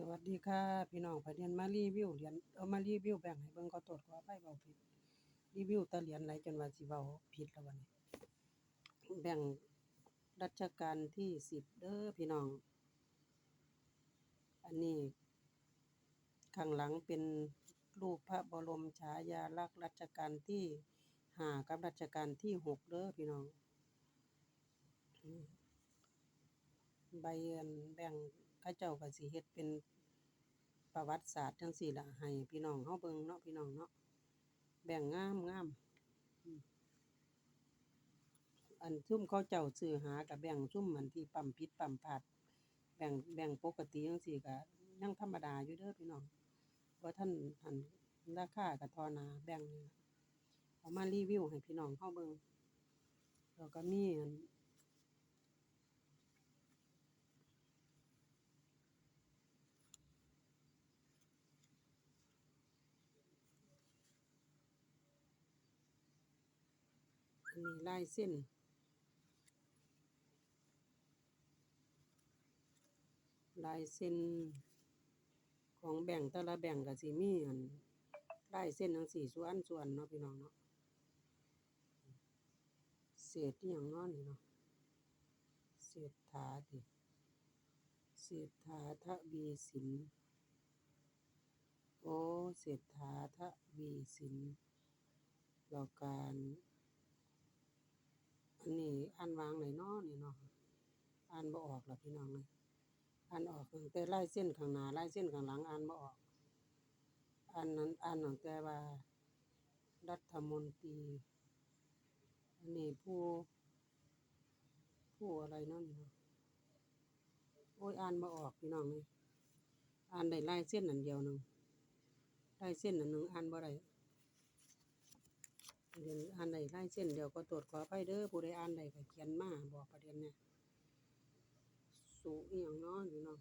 สวัสดีค่ะ พี่น้องประเด็นมารีวิวเหรียญเอามารีวิวแบ่งให้เบิ่งขอโทษขออภัยเว้าผิดรีวิวแต่เหรียญหลจนว่าสิเว้าผิดแล้วบัดนี้แบ่งรัชกาลที่10เด้อพี่น้อง อันนี้ข้างหลังเป็นรูปพระบรมฉายาลักษณ์รัชกาลที่5กับรัชกาลที่6เด้อพี่น้อง ใบอันแบ่ง เขาเจ้าก็สิเฮ็ดเป็นประวัติศาสตร์จังซี้ล่ะให้พี่น้องเฮาเบิ่งเนาะพี่น้องเนาะแบ่งงามๆอืมอันซุ่มเขาเจ้าซื้อหาก็แบ่งซุ่มอันที่ปั๊มผิดปั๊มพลาดแบ่งแบ่งปกติจังซี้ก็ยังธรรมดาอยู่เด้อพี่น้องบ่ทันอันราคาก็เท่าหน้าแบ่งนี่เอามารีวิวให้พี่น้องเฮาเบิ่งแล้วก็มี นอันนี้ลายเส้น ลายเส้น ของแบ่งแต่ละแบ่งค์ก็สิมีอันลายเส้นจั่งซี้ส่วนส่วนเนาะพี่น้องเนาะเศษฐอิหยังเนาะนี่เนาะเศษฐาติเศรษฐาทวีสินโอเศรษฐาทวีสินแล้วการ นนี้อ่านวางไหนเนาะนี่เนาะอ่านบ่ออกล่ะพี่น้องเอ้ยอ่านออกตั้งแต่ลายเส้นข้างหน้าลายเส้นข้างหลังอ่านบ่ออกอ่านนั้นอ่านตั้งแต่ว่า รัฐมนตรีอันนี้ผู้ ผู้อะไรเนาะนี่เนาะโอ้ยอ่านบ่ออกพี่น้องเอ้ยอ่านได้ลายเส้นอันเดียวหนึ่งลายเส้นอันหนึ่งอ่านบ่ได้ ประเด็นอ่านได้ลายเส้นเดี๋ยวขอโทษขออภัยเด้อผู้ใดอ่านได้ก็เขียนมาบอกประเด็นแหน่ยสุอิหยังเนาะนี่เนาะ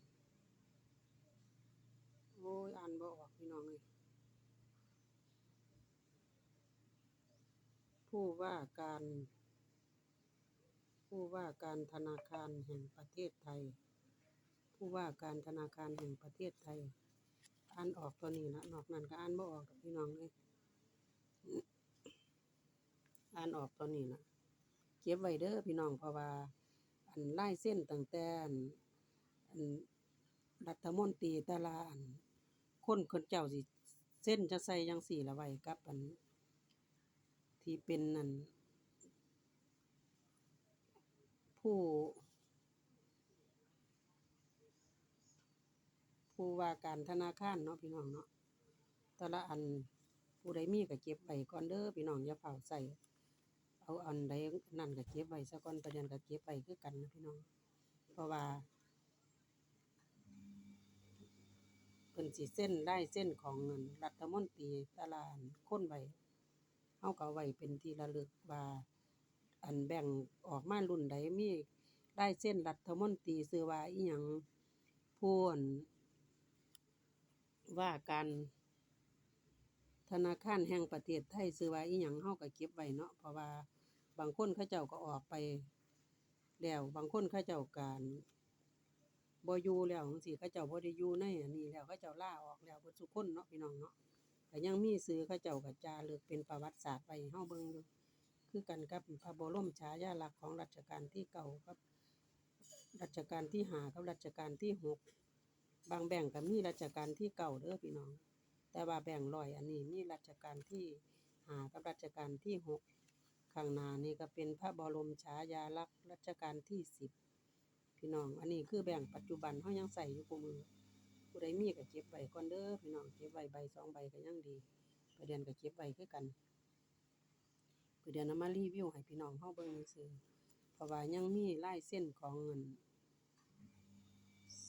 โอ้ยอ่านบ่ออกพี่น้องเอ้ยผู้ว่าการ ผู้ว่าการธนาคารแห่งประเทศไทย ผู้ว่าการธนาคารแห่งประเทศไทยอ่านออกตัวนี้ล่ะนอกนั้นก็อ่านบ่ออกดอกพี่น้องเอ้ย อ่านออกตัวนี้ล่ะเก็บไว้เด้อพี่น้องเพราะว่า อันไลายเส้นตั้งแต่อันอันรัฐมนตรีแต่ละอันคนเขาเจ้าสิเซ็นจั่งใส่จั่งซี้ล่ะไว้กับอัน ที่เป็นนั่นผู้ผู้ว่าการธนาคารเนาะพี่น้องเนาะแต่ละอันผู้ใดมีก็เก็บไว้ก่อนเด้อพี่น้องอย่าเฝ้าใช้ เอาอันใดนั้นก็เก็บไว้ซะก่อนประเดี๋ยวก็เก็บไว้คือกันนะพี่น้อง เพราะว่าเพิ่นสิเซ็นลายเซ็นของอันรัฐมนตรีตละอันคนไว้เราก็ไว้เป็นที่ระลึกว่าอันแบ่งออกมารุ่นใดมีลายเซ็นรัฐมนตรีชื่อว่าอิหยังผู้อั่นว่าการธนาคารแห่งประเทศไทยชื่อว่าอิหยังเราก็เก็บไว้เนาะเพราะว่า บางคนเขาเจ้าก็ออกไปแล้วบางคนเขาเจ้าก็อั่นบ่อยู่แล้วจั่งซี้เขาเจ้าบ่ได้อยู่ในอันนี้แล้วเขาเจ้าล่าออกแล้วเบิดซุคนเนาะพี่น้องเนาะก็ยังมีชื่อเขาเจ้าก็จารึกเป็นประวัติศาสตร์ไว้ให้เราเบิ่งอยู่คือกันกับพระบรมฉายาลักษณ์ของรัชกาลที่เก้ากับรัชกาลที่หากับรัชกาลที่หกบางแบ่งค์ก็มีรัชกาลที่เก้าเด้อพี่น้อง แต่ว่าแบ่งค์ร้อยอันนี้มีรัชกาลที่หากับรัชกาลที่หก ข้างหน้านี่ก็เป็นพระบรมฉายาลักษณ์รัชกาลที่สิบพี่น้อง อันนี้คือแบ่งปัจจุบันเรายังใช้อยู่คุมือ ผู้ใดมีก็เก็บไว้ก่อนเด้อพี่น้องเก็บไว้ใบสองใบก็ยังดีประเดี๋ยวก็เก็บไว้คือกันประเดี๋ยวนำมารีวิวให้พี่น้องเราเบิ่งซื่อเพราะว่ายังมีลายเส้นของอัน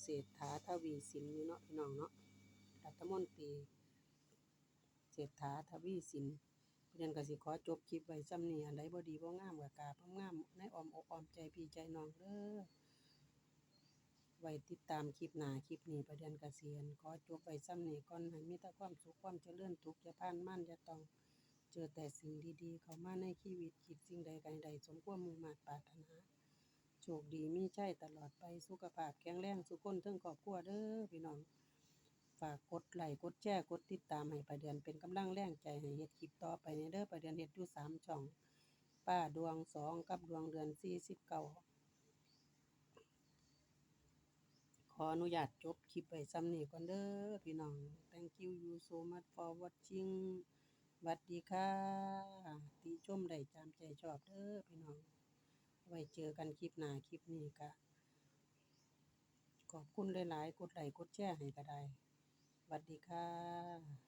เศรษฐาทวีสินอยู่เนาะพี่น้องเนาะรัฐมนตรีเศรษฐาทวีสิน เราะฉะนั้นก็สิขอจบคลิปไว้ส่ำนี้อันใดบ่ดีบ่งามก็กราบงามในอ้อมอกอ้อมใจพี่ใจน้องเด้อไว้ติดตามคลิปหน้าคลิปนี้ประเดี๋ยวก็สิอั่นขอจบไว้ส่ำนี้ก่อนให้มีแต่ความสุขความเจริญทุกข์อย่าพานมั่นอย่าต้อง เจอแต่สิ่งดีๆ เข้ามาในชีวิตคิดสิ่งใดก็ใดสมความมุ่งมา่ปรารถนาโชคดีมีชัยตลอดไปสุขภาพแข็งแรงซุคนเทิงครอบครัวเด้อพี่น้อง ฝากกดไลค์กดแชร์กดติดตามให้ป้าเดือนเป็นกำลังแรงใจให้เฮ็ดคลิปต่อไปในเด้อป้าเดือนเฮ็ดอยู่สามช่อง ป้าดวงสองกับดวงเดือนสี่สิบเก้าขออนุญาตจบคลิปไว้ซ้ำนี้ก่อนเด้อพี่น้อง thank you you so much for watching หวัดดีค่ะติชมได้ตามใจชอบเด้อพี่น้อง ไว้เจอกันคลิปหน้าคลิปนี้ก็ขอบคุณหลายๆ กดไลค์กดแชร์ให้ก็ได้ วัสดีค่ะ